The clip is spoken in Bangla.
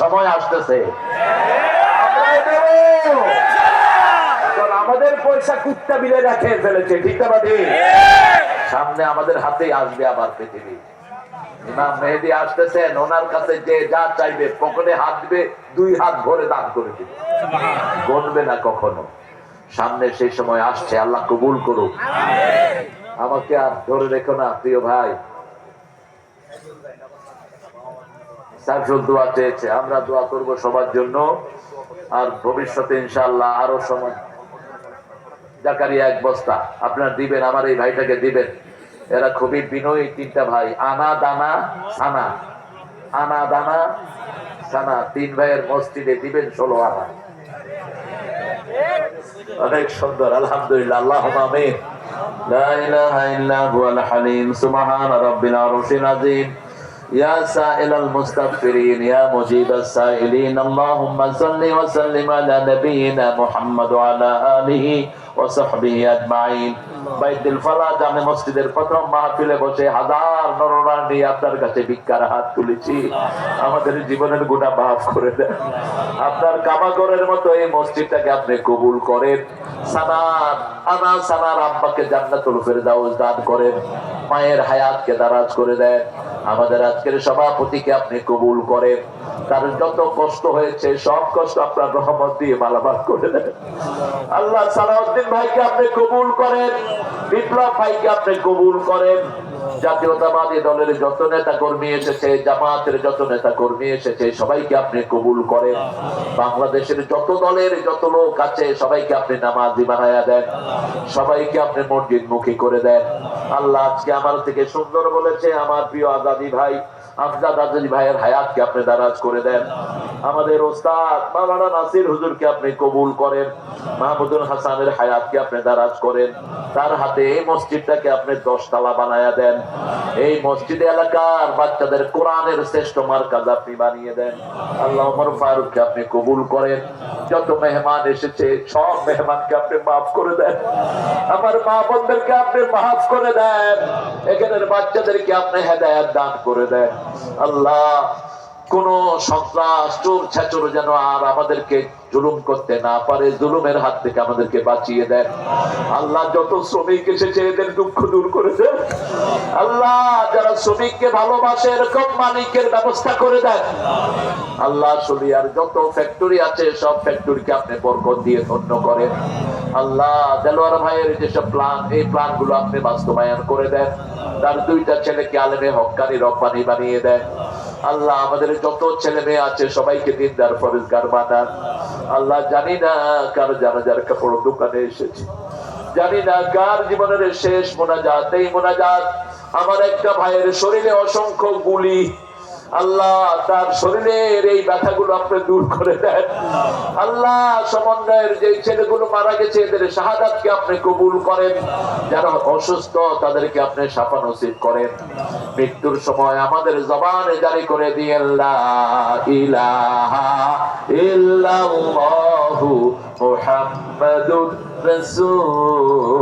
সময় আসতেছে। আমাদের পয়সা কুত্তা বিলে রাখে ফেলেছে, ঠিক সামনে আমাদের হাতে আসবে আবার পৃথিবী। ইমাম মেহেদি আসতেছেন, ওনার কাছে যে যা চাইবে, পকেটে হাত দিবে, দুই হাত ভরে দান করে দিবে। গণবে না কখনো। সামনে সেই সময় আসছে, আল্লাহ কবুল করুক। আমাকে আর ধরে রেখো না, প্রিয় ভাই। শামসুল দোয়া চেয়েছে। আমরা দোয়া করব সবার জন্য। আর ভবিষ্যতে ইনশাল্লাহ আরও সময়। জাকারিয়া এক বস্তা। আপনার দিবেন, আমার এই ভাইটাকে দিবেন। এরা খুবই বিনয়ী তিনটা ভাই। আনা, দানা, সানা। আনা, দানা, সানা। তিন ভাইয়ের মসজিদে দিবেন ষোলো আনা। অনেক সুন্দর, আলহামদুলিল্লাহ। আল্লাহ আমিন। লা ইলাহা ইল্লা হুয়াল হালিম। সুবহান রাব্বিল আরশিল يا سائل المستغفرين يا مجيب السائلين. اللهم صل وسلم على نبينا محمد وعلى آله وصحبه أجمعين. বাইতুল ফালা জামে মসজিদের প্রথম মাহফিলে বসে হাজার নরনার আপনার কাছে ভিক্ষার হাত তুলেছি। আমাদের জীবনের গুণা মাফ করে দেন। আপনার কামাগরের মতো এই মসজিদটাকে আপনি কবুল করেন। সানার আনা সানার আব্বাকে জান্নাতুল ফেরদাউস দান করেন। মায়ের হায়াতকে দারাজ করে দেন। আমাদের আজকের সভাপতিকে আপনি কবুল করেন। তার যত কষ্ট হয়েছে সব কষ্ট আপনার রহমত দিয়ে মালামাল করে দেন। আল্লাহ সালাউদ্দিন ভাইকে আপনি কবুল করেন। বিপ্লব ভাইকে আপনি কবুল করেন। জাতীয়তাবাদী দলের যত নেতা কর্মী এসেছে, জামাতের যত নেতা কর্মী এসেছে, সবাইকে আপনি কবুল করেন। বাংলাদেশের যত দলের যত লোক আছে, সবাইকে আপনি নামাজি বানায়া দেন। সবাইকে আপনি মসজিদ মুখী করে দেন। আল্লাহ আজকে আমার থেকে সুন্দর বলেছে, আমার প্রিয় আজাদি ভাই আমজাদ আজাদি ভাইয়ের হায়াতকে আপনি দারাজ করে দেন। আমাদের ওস্তাদ মাওলানা নাসির হুজুরকে আপনি কবুল করেন। মাহমুদুল হাসানের হায়াতকে আপনি দারাজ করেন। তার হাতে এই মসজিদটাকে আপনি দশতলা বানায়া দেন। এই মসজিদ এলাকার বাচ্চাদের কোরআনের শ্রেষ্ঠ মার্কাজ আপনি বানিয়ে দেন। আল্লাহ ফারুককে আপনি কবুল করেন। যত মেহমান এসেছে, সব মেহমানকে আপনি মাফ করে দেন। আমার মা বোনদেরকে আপনি মাফ করে দেন। এখানের বাচ্চাদেরকে আপনি হেদায়াত দান করে দেন। আল্লাহ কোন সন্ত্রাস, চোর ছাচর যেন আর আমাদেরকে জুলুম করতে না পারে, জুলুমের হাত থেকে আমাদেরকে বাঁচিয়ে দেন। আল্লাহ যত শ্রমিক এসেছে, এদের দুঃখ দূর করে দেন আল্লাহ যারা শ্রমিককে ভালোবাসে, এরকম মালিকের ব্যবস্থা করে দেন। আল্লাহ শরিয়ার যত ফ্যাক্টরি আছে, সব ফ্যাক্টরিকে আপনি বরকত দিয়ে ধন্য করেন। আল্লাহ দেলোয়ার ভাইয়ের যেসব প্ল্যান এই প্ল্যানগুলো আপনি বাস্তবায়ন করে দেন। তার দুইটা ছেলেকে আলেমে হকানি রব্বানি বানিয়ে দেন। আল্লাহ আমাদের যত ছেলে মেয়ে আছে সবাইকে দিনদার ফরেজগার বানান। আল্লাহ জানি না কার জানাজার কাপড় দোকানে এসেছে। জানি না কার জীবনের শেষ মোনাজাত এই মোনাজাত। আমার একটা ভাইয়ের শরীরে অসংখ্য গুলি। আল্লাহ তার শরীরের এই ব্যথাগুলো আপনি দূর করে দেন। আল্লাহ সমন্বয়ের যে ছেলেগুলো মারা গেছে, এদের শাহাদাতকে আপনি কবুল করেন। যারা অসুস্থ, তাদেরকে আপনি সাফা নসিব করেন। মৃত্যুর সময় আমাদের জবানে জারি করে দিয়ে লা ইলাহা ইল্লাল্লাহু মুহাম্মাদুর রাসূলুল্লাহ।